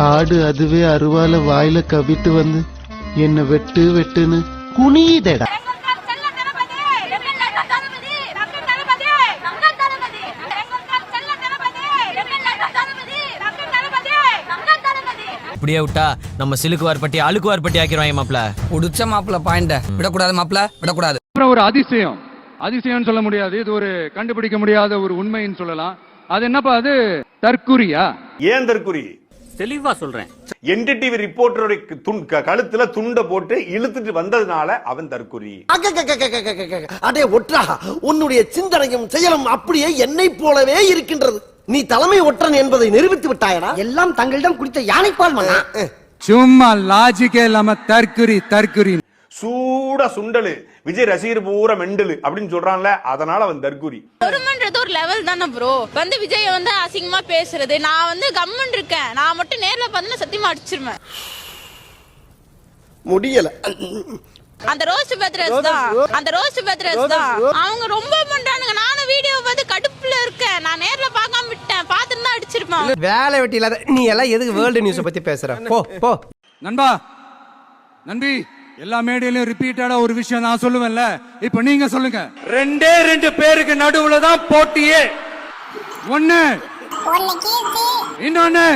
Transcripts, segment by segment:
ஆடு அதுவே அருவால வாயில கவிட்டு வந்து என்ன வெட்டு வெட்டுன்னு. குனியுதேடா. இப்படியே விட்டா நம்ம சிலுக்குவார்பட்டி அழுக்குவார்பட்டி ஆக்கிடுவாங்க மாப்ள. உடிச்ச மாப்பிள்ள பாயிண்ட. விடக்கூடாது மாப்பிள்ள விடக்கூடாது. அப்புறம் ஒரு அதிசயம். அதிசயம் சொல்ல முடியாது. இது ஒரு கண்டுபிடிக்க முடியாத ஒரு உண்மைன்னு சொல்லலாம். அது என்னப்பா அது தற்குறியா? ஏன் தற்குறி? தெளிவா சொல்றேன். என்டிடிவி ரிப்போர்ட்டருடைய கழுத்துல துண்டை போட்டு இழுத்துட்டு வந்ததுனால அவன் தற்குறி அடே ஒற்றா உன்னுடைய சிந்தனையும் செயலும் அப்படியே என்னை போலவே இருக்கின்றது. நீ தலைமை ஒற்றன் என்பதை நிரூபித்து விட்டாயடா. எல்லாம் தங்களிடம் குடித்த யானைப்பால் மன்னா. சும்மா லாஜிக்கே இல்லாம தற்குறி தற்குறி சூடா சுண்டலு. விஜய் ரசிகர் பூரா மெண்டலு அப்படின்னு சொல்றான்ல அதனால அவன் தற்குறி பொறுமன்றது ஒரு லெவல் தானே ப்ரோ வந்து விஜய் வந்து அசிங்கமா பேசுறது. நான் வந்து கம்மன் இருக்கேன். நான் மட்டும் நேர்ல பார்த்தா சத்தியமா அடிச்சிருவேன். முடியல. அந்த ரோஸ்ட் பேத்ரஸ் தான். அந்த ரோஸ்ட் பேத்ரஸ் தான். அவங்க ரொம்ப பண்றானுங்க. நானும் வீடியோ பார்த்து கடுப்புல இருக்கேன். நான் நேர்ல பார்க்காம விட்டேன். பார்த்துட்டு தான் அடிச்சிருப்பேன். வேலை வெட்டி இல்லாத நீ எல்லாம் எதுக்கு வேர்ல்டு நியூஸ் பத்தி பேசுற? போ போ. நண்பா நண்பி எல்லா மேடையிலும் ரிப்பீட்டடா ஒரு விஷயம் நான் சொல்லுவேன்ல. இப்ப நீங்க சொல்லுங்க. ரெண்டே ரெண்டு பேருக்கு நடுவுல தான் போட்டியே. ஒண்ணு. இன்னொன்னு.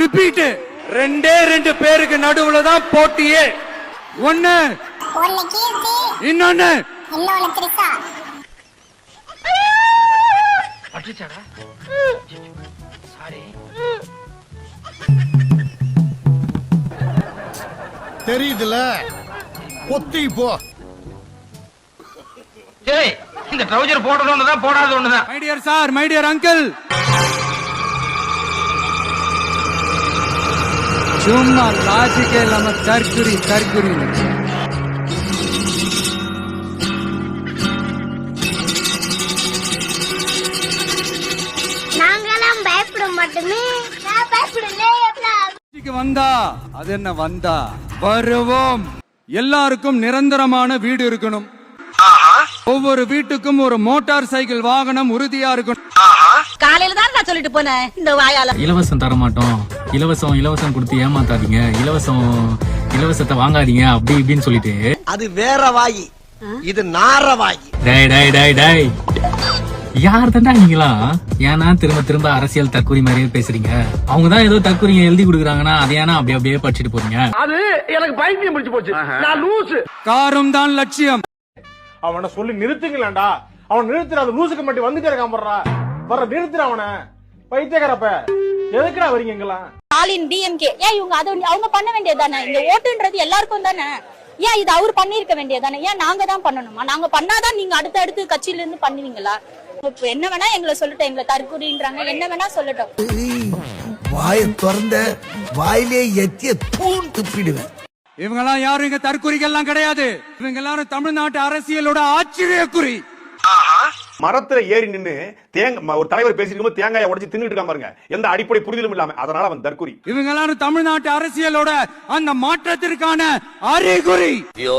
ரிப்பீட் ரெண்டே ரெண்டு பேருக்கு நடுவுல தான் போட்டியே. ஒண்ணு. இன்னொன்னு. தெரியுதுல. ஒத்தி போ. இந்த ட்ரௌசர் போடுறது ஒண்ணுதான் போடாத ஒண்ணுதான். My dear sir my dear uncle சும்மா லாஜிக்கே இல்லாம தற்குறி தற்குறி நாங்கெல்லாம் பயப்பட மாட்டோமே. வந்தா அது என்ன வந்தா? வருவோம். எல்லாருக்கும் நிரந்தரமான வீடு இருக்கணும். ஒவ்வொரு வீட்டுக்கும் ஒரு மோட்டார் சைக்கிள் வாகனம் உறுதியா இருக்கணும். காலையில தான் நான் சொல்லிட்டு போனேன் இந்த வாயால. இலவசம் தர மாட்டோம் இலவசம் இலவசம் கொடுத்து ஏமாத்தாதீங்க. இலவசம் இலவசத்தை வாங்காதீங்க. அப்படி இப்படின்னு சொல்லிட்டு. அது வேற வாயி. இது நார வாயி. டேய் டேய் டேய் டேய். யார் தாண்டா நீங்களா? ஏன்னா திரும்ப திரும்ப அரசியல் தற்கொலை மாதிரியே பேசுறீங்க. அவங்க தான் ஏதோ தற்கொலை எழுதி கொடுக்குறாங்கன்னா அதை ஏன்னா அப்படி அப்படியே படிச்சுட்டு போறீங்க. அது எனக்கு பைத்தியம் முடிச்சு போச்சு. நான் லூசு. காரும் தான் லட்சியம். அவனை சொல்லி நிறுத்துங்களேன்டா. அவன் நிறுத்துற அந்த லூசுக்கு மட்டும் வந்துட்டே இருக்கான் போடுறா வர நிறுத்துற அவனை. பைத்தியக்காரப்ப. எதுக்குடா வரீங்க இங்கெல்லாம்? ஸ்டாலின் டிஎம்கே ஏன் இவங்க அதை அவங்க பண்ண வேண்டியது தானே இந்த ஓட்டுன்றது எல்லாருக்கும் தானே? ஏன் இது அவர் பண்ணிருக்க வேண்டியது தானே ஏன் நாங்க தான் பண்ணணுமா? நாங்க பண்ணாதான் நீங்க அடுத்த அடுத்து கட்சியில இருந்து பண்ணுவீங்களா? என்ன வேணா எங்களை சொல்லட்டும் எங்களை தற்கொலைன்றாங்க. என்ன வேணா சொல்லட்டும். வாயை திறந்த வாயிலே எத்திய தூண் துப்பிடுவேன். இவங்கெல்லாம் யாரும் இங்க தற்குறிகள்லாம் கிடையாது. இவங்க எல்லாரும் தமிழ்நாட்டு அரசியலோட ஆச்சரிய குறி மரத்துல ஏறி நின்னு தேங்க ஒரு தலைவர் பேசிட்டு இருக்கும்போது தேங்காயை உடைச்சு தின்னுட்டு இருக்கான் பாருங்க. எந்த அடிப்படை புரிதலும் இல்லாம. அதனால அவன் தற்குறி இவங்க எல்லாரும் தமிழ்நாட்டு அரசியலோட அந்த மாற்றத்திற்கான அறிகுறி. ஐயோ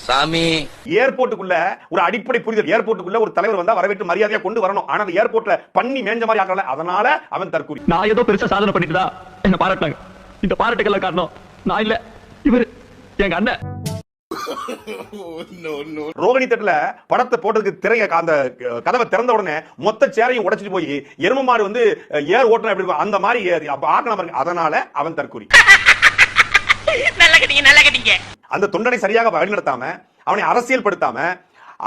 சாமி. ஏர்போர்ட்டுக்குள்ள ஒரு அடிப்படை புரிதல். ஏர்போர்ட்டுக்குள்ள ஒரு தலைவர் வந்தா வரவேற்று மரியாதையா கொண்டு வரணும். ஆனா அந்த ஏர்போர்ட்ல பண்ணி மேஞ்ச மாதிரி ஆக்கல அதனால அவன் தற்குறி நான் ஏதோ பெருசா சாதனை பண்ணிட்டுதா என்ன பாராட்டாங்க இந்த பாராட்டுக்கெல்லாம் காரணம் நான் இல்ல. இவரு எங்க அண்ணன். ரோகிணி தட்டுல படத்தை போட்டதுக்கு திரைய அந்த கதவை திறந்த உடனே மொத்த சேரையும் உடைச்சிட்டு போய் எரும மாடு வந்து ஏர் ஓட்டுனா எப்படி இருக்கும்? அந்த மாதிரி ஏறி அப்ப ஆக்கணும் பாருங்க அதனால அவன் தற்குறி. அந்த தொண்டனை சரியாக வழிநடத்தாம அவனை அரசியல் படுத்தாம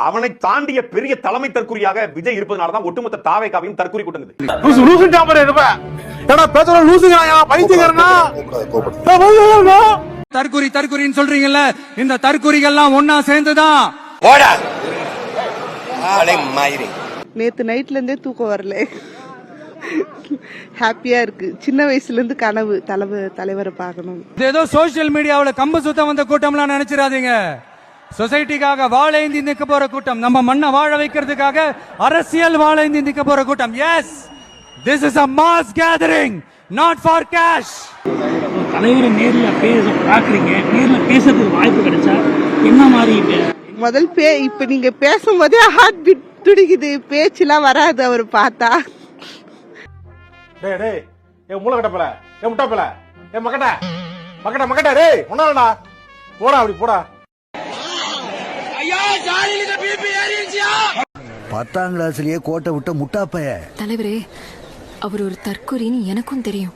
அவனை தாண்டிய பெரிய தலைமை தற்குறியாக விஜய் இருப்பதனால தான் ஒட்டுமொத்த தாவைக்காவையும் தற்குறி கூட்டுங்குது லூசு தற்குறி தற்குறின்னு சொல்றீங்கல்ல? இந்த தற்குறிகள்லாம் ஒன்னா சேர்ந்துதான் நேத்து நைட்ல இருந்தே தூக்கம் வரல. ஹாப்பியா இருக்கு. சின்ன வயசுல இருந்து கனவு தலைவர் தலைவரை பார்க்கணும். இது ஏதோ சோசியல் மீடியாவுல கம்பு சுத்தம் வந்த கூட்டம்லாம் நினைச்சிடாதீங்க. சொசைட்டிக்காக வாழேந்தி நிக்க போற கூட்டம். நம்ம மண்ணை வாழ வைக்கிறதுக்காக அரசியல் வாழேந்தி நிக்க போற கூட்டம். Yes this is a mass gathering not for cash தலைவரை நேர்ல பேச பாக்குறீங்க நேர்ல பேசுறதுக்கு வாய்ப்பு கிடைச்சா என்ன மாதிரி முதல் பே இப்ப நீங்க பேசும்போதே ஹார்ட் பீட் துடிக்குது. பேச்சுலாம் வராது அவர் பார்த்தா. டேய் டேய் என் மூளை கட்டப்பல என் முட்டாப்பல என் மக்கட்ட மக்கட்ட மக்கட்ட டேய் ஒன்னாடா போடா அப்படி போடா. பத்தாம் கிளாஸ்லயே கோட்டை விட்ட முட்டாப்பைய. தலைவரே அவர் ஒரு தற்கொலைன்னு எனக்கும் தெரியும்.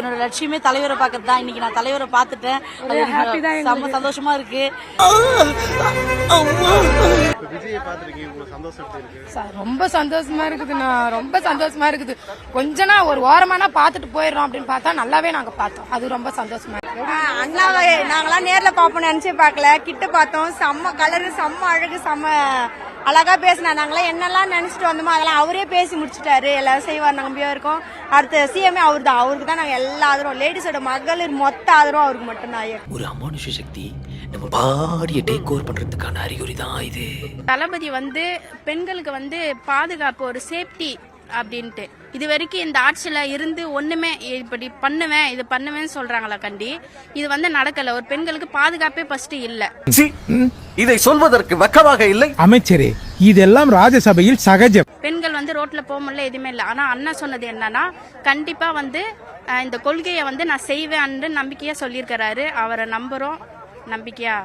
என்னோட லட்சியமே தலைவரை பார்க்கறது தான் இன்னைக்கு நான் தலைவரை பார்த்துட்டேன். செம்ம சந்தோஷமா இருக்கு. ரொம்ப சந்தோஷமா இருக்குதுண்ணா ரொம்ப சந்தோஷமா இருக்குது. கொஞ்சனா ஒரு ஓரமானா பாத்துட்டு போயிடுறோம் அப்படின்னு பார்த்தா நல்லாவே நாங்க பார்த்தோம். அது ரொம்ப சந்தோஷமா இருக்கு. அண்ணாவை நாங்களாம் நேர்ல பாப்போம் நினைச்சே பார்க்கல. கிட்ட பார்த்தோம். செம்ம கலரு செம்ம அழகு செம்ம அழகா பேசினா நாங்களாம் என்னெல்லாம் நினைச்சிட்டு வந்தோமோ அதெல்லாம் அவரே பேசி முடிச்சிட்டாரு. எல்லாரும் செய்வார் நம்பியா இருக்கோம். அடுத்த சிஎம்ஏ அவர் தான் அவருக்கு தான் நாங்க எல்லா ஆதரவும். லேடிஸோட மகளிர் மொத்த ஆதரவும் அவருக்கு மட்டும்தான் ஒரு அமானுஷ சக்தி நம்ம பாடிய டேக் ஓவர் பண்றதுக்கான அறிகுறி தான் இது. தளபதி வந்து பெண்களுக்கு வந்து பாதுகாப்பு ஒரு சேஃப்டி அப்படின்ட்டு. இது வரைக்கும் இந்த ஆட்சியில இருந்து ஒண்ணுமே இப்படி பண்ணுவேன் இது பண்ணுவேன்னு சொல்றாங்களா கண்டி? இது வந்து நடக்கல. ஒரு பெண்களுக்கு பாதுகாப்பே ஃபர்ஸ்ட் இல்ல. இதை சொல்வதற்கு வெக்கமாக இல்லை. அமைச்சரே இதெல்லாம் ராஜசபையில் சகஜம். பெண்கள் வந்து ரோட்ல போக முடியல எதுவுமே இல்லை. ஆனா அண்ணா சொன்னது என்னன்னா கண்டிப்பா வந்து இந்த கொள்கையை வந்து நான் செய்வேன் நம்பிக்கையா சொல்லியிருக்கிறாரு. அவரை நம்புறோம். நம்பிக்கையா?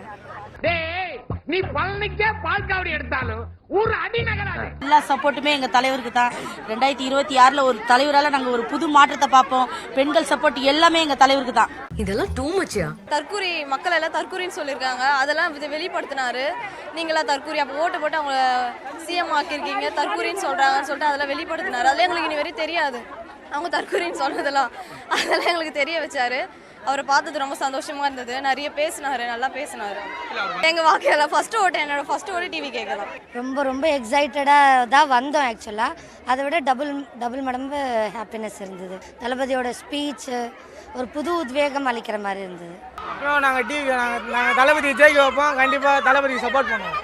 நீ பழனிக்கே பால்காவடி எடுத்தாலும் ஒரு அடி நகராது எல்லா சப்போர்ட்டுமே எங்க தலைவருக்கு தான். ரெண்டாயிரத்தி இருபத்தி ஆறுல ஒரு தலைவரால நாங்க ஒரு புது மாற்றத்தை பார்ப்போம். பெண்கள் சப்போர்ட் எல்லாமே எங்க தலைவருக்கு தான். இதெல்லாம் டூ மச்சியா தற்கூரி மக்கள் எல்லாம் தற்கூரின்னு சொல்லியிருக்காங்க. அதெல்லாம் இது வெளிப்படுத்தினாரு. நீங்களா தற்கூரி அப்போ ஓட்டு போட்டு அவங்க சிஎம் ஆக்கியிருக்கீங்க. தற்கூரின்னு சொல்றாங்கன்னு சொல்லிட்டு அதெல்லாம் வெளிப்படுத்தினாரு. அதெல்லாம் எங்களுக்கு இனி வரையும் தெரியாது. அவங்க தற்கூரின்னு சொன்னதெல்லாம். அதெல்லாம் எங்களுக்கு தெரிய வச்சாரு. அவரை பார்த்தது ரொம்ப சந்தோஷமா இருந்தது. நிறைய பேசினாரு நல்லா பேசினாரு. எங்க வாக்கையில ஃபர்ஸ்ட் ஓட்டு என்னோட ஃபர்ஸ்ட் ஓட்டு டிவி கேட்கலாம் ரொம்ப ரொம்ப எக்ஸைட்டடாக தான் வந்தோம் ஆக்சுவலாக அதை விட டபுள் டபுள் மடங்கு ஹாப்பினஸ் இருந்தது. தளபதியோட ஸ்பீச் ஒரு புது உத்வேகம் அளிக்கிற மாதிரி இருந்தது. நாங்க டிவி நாங்க தளபதி ஜெயிக்க வைப்போம். கண்டிப்பா தளபதி சப்போர்ட் பண்ணுவோம்.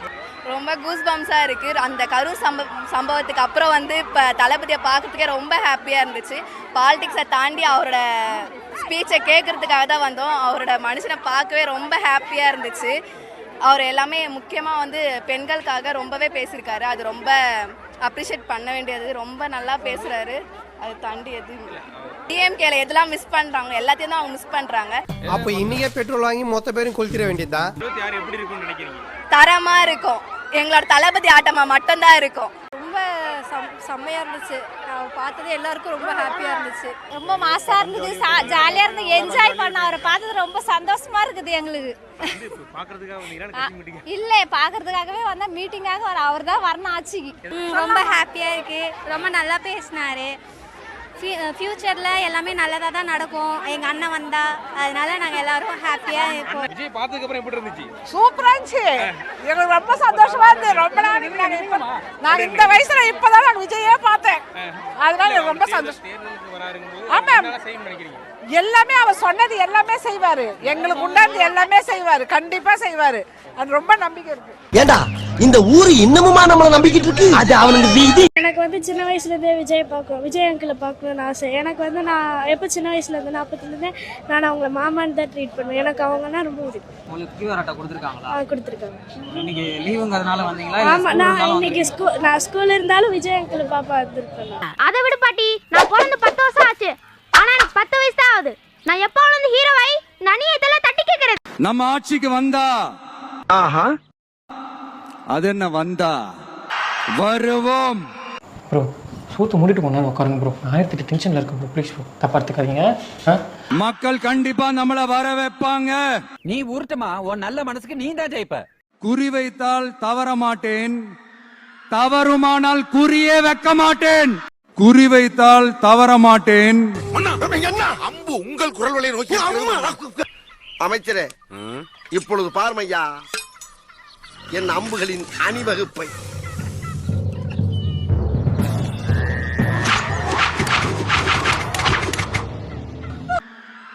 ரொம்ப கூஸ் பம்ஸா இருக்கு. அந்த கரூர் சம்ப சம்பவத்துக்கு அப்புறம் வந்து இப்ப தளபதியை பார்க்கறதுக்கே ரொம்ப ஹாப்பியா இருந்துச்சு. பாலிடிக்ஸை தாண்டி அவரோட ஸ்பீச்சை கேட்கறதுக்காக தான் வந்தோம். அவரோட மனுஷனை பார்க்கவே ரொம்ப ஹாப்பியா இருந்துச்சு. அவர் எல்லாமே முக்கியமாக வந்து பெண்களுக்காக ரொம்பவே பேசியிருக்காரு. அது ரொம்ப அப்ரிஷியேட் பண்ண வேண்டியது. ரொம்ப நல்லா பேசுறாரு. அது தாண்டி எதுவும் இல்லை. டிஎம்கேல எதெல்லாம் மிஸ் பண்றாங்க? எல்லாத்தையும் தான் அவங்க மிஸ் பண்றாங்க. அப்ப இன்னைக்கே பெட்ரோல் வாங்கி மொத்த பேரும் கொளுத்திட வேண்டியதா? தரமா இருக்கும். எங்களோட தளபதி ஆட்டமா மட்டும்தான் இருக்கும். ரொம்ப செம்மையா இருந்துச்சு. நான் பார்த்தது எல்லாருக்கும் ரொம்ப ஹாப்பியா இருந்துச்சு. ரொம்ப மாசா இருந்தது. ஜாலியாக இருந்து என்ஜாய் பண்ண அவரை பார்த்தது ரொம்ப சந்தோஷமா இருக்குது எங்களுக்கு. இல்ல பாக்குறதுக்காகவே வந்த மீட்டிங்காக வர அவர் தான் வரணும் ஆட்சிக்கு ரொம்ப ஹாப்பியா இருக்கு. ரொம்ப நல்லா பேசினாரு. ஃபியூச்சர்ல எல்லாமே நல்லதா தான் நடக்கும். எங்க அண்ணன் வந்தா அதனால நாங்க எல்லாரும் ஹாப்பியா இருப்போம் விஜய் பார்த்ததுக்கு அப்புறம் எப்படி இருந்துச்சு? சூப்பரா இருந்துச்சு. எங்களுக்கு ரொம்ப சந்தோஷமா இருந்தது. ரொம்ப நாளைக்கு நாங்க இப்ப நான் இந்த வயசுல இப்பதான் நான் விஜயே பார்த்தேன். அதனால எனக்கு ரொம்ப சந்தோஷம். ஆமா எல்லாமே அவர் சொன்னது எல்லாமே செய்வாரு. எங்களுக்கு உண்டானது எல்லாமே செய்வாரு. கண்டிப்பா செய்வாரு. அது ரொம்ப நம்பிக்கை இருக்கு. ஏண்டா இந்த ஊரு இன்னமுமா நம்மள நம்பிக்கிட்டு இருக்கு? அது அவனுக்கு வீதி. எனக்கு வந்து சின்ன வயசுல இருந்தே விஜய் பார்க்கணும். விஜய் அங்கிளை பார்க்கணும்னு ஆசை. எனக்கு வந்து நான் எப்போ சின்ன வயசுல இருந்து நாற்பத்துலேருந்தே நான் அவங்கள மாமான்னு தான் ட்ரீட் பண்ணுவேன். எனக்கு அவங்கன்னா ரொம்ப பிடிக்கும். உங்களுக்கு கியூஆர் அட்டை கொடுத்துருக்காங்களா? ஆ, கொடுத்துருக்காங்க. இன்னைக்கு லீவுங்கிறதுனால வந்தீங்களா? ஆமா நான் இன்னைக்கு ஸ்கூல் நான் ஸ்கூல்ல இருந்தாலும் விஜய் அங்கிள் பாப்பா வந்திருப்பேன். அதை விடு பாட்டி. நான் பிறந்து பத்து வருஷம் ஆச்சு. பத்து வயசு தான் ஆகுது நான் எப்போ வந்து ஹீரோவை நனியை இதெல்லாம் தட்டி கேட்கறது? நம்ம ஆட்சிக்கு வந்தா. ஆஹா. அது என்ன வந்தா? வருவோம். ப்ரோ சூத்து மூடிட்டு போனா உட்காருங்க ப்ரோ ஆயிரத்தி எட்டு டென்ஷன்ல இருக்கு ப்ரோ ப்ளீஸ் ப்ரோ தப்பா எடுத்துக்காதீங்க. மக்கள் கண்டிப்பா நம்மள வர வைப்பாங்க. நீ உருட்டுமா உன் நல்ல மனசுக்கு நீ தான் ஜெயிப்ப. குறி வைத்தால் தவற மாட்டேன். தவறுமானால் குறியே வைக்க மாட்டேன். குறி வைத்தால் தவற மாட்டேன் அமைச்சரே இப்பொழுது பார்மையா என் அம்புகளின் அணிவகுப்பை.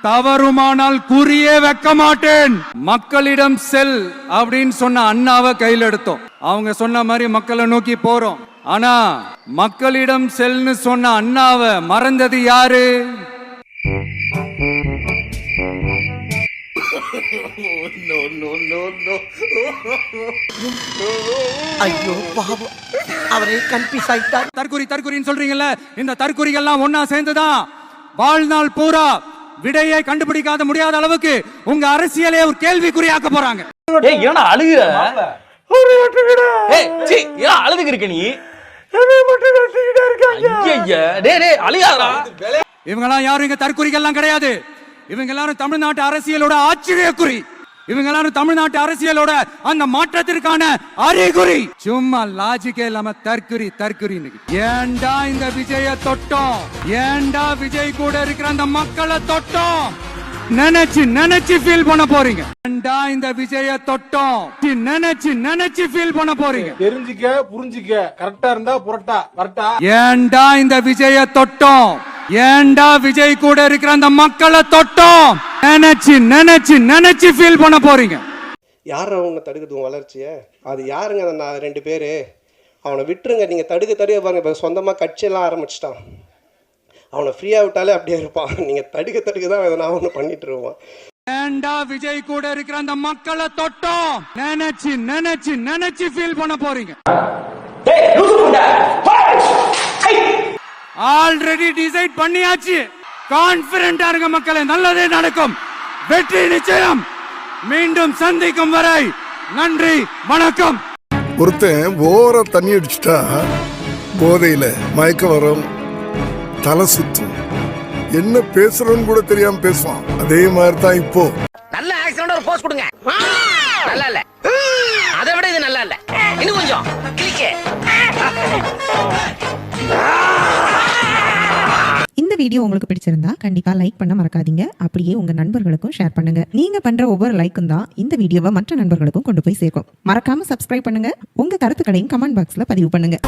தவறுமானால் குறியே வைக்க மாட்டேன் மக்களிடம் செல் அப்படின்னு சொன்ன அண்ணாவை கையில் எடுத்தோம் அவங்க சொன்ன மாதிரி மக்களை நோக்கி போறோம். ஆனா மக்களிடம் செல்னு சொன்ன அண்ணாவை மறந்தது யாரு? ஐயோ பாவம். அவரே கன்ஃபியூஸ் ஆயிட்டார் தற்குறி தற்குறின்னு சொல்றீங்கல்ல? இந்த தற்குறிகள்லாம் ஒன்னா சேர்ந்துதான். வாழ்நாள் பூரா விடையை கண்டுபிடிக்காத முடியாத அளவுக்கு உங்க அரசியலே ஒரு கேள்விக்குறியாக்க போறாங்க. ஏய் ஏன்னா அழுகுற? அழுதுக்கு இருக்க நீ? இவங்கெல்லாம் யாரும் இங்க தற்குறிகள்லாம் கிடையாது. இவங்க எல்லாரும் தமிழ்நாட்டு அரசியலோட ஆச்சரியக்குறி. இவங்க எல்லாரும் தமிழ்நாட்டு அரசியலோட அந்த மாற்றத்திற்கான அறிகுறி. சும்மா லாஜிக்கே இல்லாம தற்குறி தற்குறின்னு ஏன்டா இந்த விஜய தொட்டோம்? ஏன்டா விஜய் கூட இருக்கிற அந்த மக்களை தொட்டோம்? நினைச்சு நினைச்சு ஃபீல் பண்ண போறீங்க. ஏன்டா இந்த விஜய தொட்டோம்? நினைச்சு நினைச்சு ஃபீல் பண்ண போறீங்க. தெரிஞ்சுக்க புரிஞ்சுக்க. கரெக்டா இருந்தா புரட்டா கரெக்டா ஏன்டா இந்த விஜய தொட்டோம்? ஏன்டா விஜய் கூட இருக்கிற அந்த மக்களை தொட்டோம்? நினைச்சு நினைச்சு நினைச்சு ஃபீல் பண்ண போறீங்க. யார் அவங்க தடுக்குது வளர்ச்சியை? அது யாருங்க அந்த நான் ரெண்டு பேர்? அவனை விட்டுருங்க நீங்கள் தடுக்க தடுக்க பாருங்க. இப்போ சொந்தமாக கட்சியெல்லாம் ஆரம்பிச்சிட்டான். அவனை ஃப்ரீயாக விட்டாலே அப்படியே இருப்பான். நீங்கள் தடுக்க தடுக்க தான் எதனா ஒன்று பண்ணிட்டு இருப்பான். ஏன்டா விஜய் கூட இருக்கிற அந்த மக்களை தொட்டோம்? நினைச்சு நினைச்சு நினைச்சு ஃபீல் பண்ண போறீங்க. ஆல்ரெடி டிசைட் பண்ணியாச்சு. கான்பிடண்டா இருங்க மக்களே நல்லதே நடக்கும். வெற்றி நிச்சயம். மீண்டும் சந்திக்கும் வரை நன்றி வணக்கம். ஒருத்தன் ஓர தண்ணி அடிச்சிட்டா போதையில மயக்க வரும். தலை சுத்தும். என்ன பேசுறோன்னு கூட தெரியாம பேசுவான். அதே மாதிரி தான் இப்போ. நல்ல ஆக்சிடென்ட் ஒரு போஸ்ட் கொடுங்க. நல்லா இல்ல. அதை விட இது நல்லா இல்ல. இன்னும் கொஞ்சம். கிளிக்கே. இந்த வீடியோ உங்களுக்கு பிடிச்சிருந்தா கண்டிப்பா லைக் பண்ண மறக்காதீங்க. அப்படியே உங்க நண்பர்களுக்கும் ஷேர் பண்ணுங்க. நீங்க பண்ற ஒவ்வொரு லைக்கும் தான் இந்த வீடியோவை மற்ற நண்பர்களுக்கும் கொண்டு போய் சேர்க்கும். மறக்காம சப்ஸ்கிரைப் பண்ணுங்க. உங்க கருத்துக்களையும் கமெண்ட் பாக்ஸ்ல பதிவு பண்ணுங்க.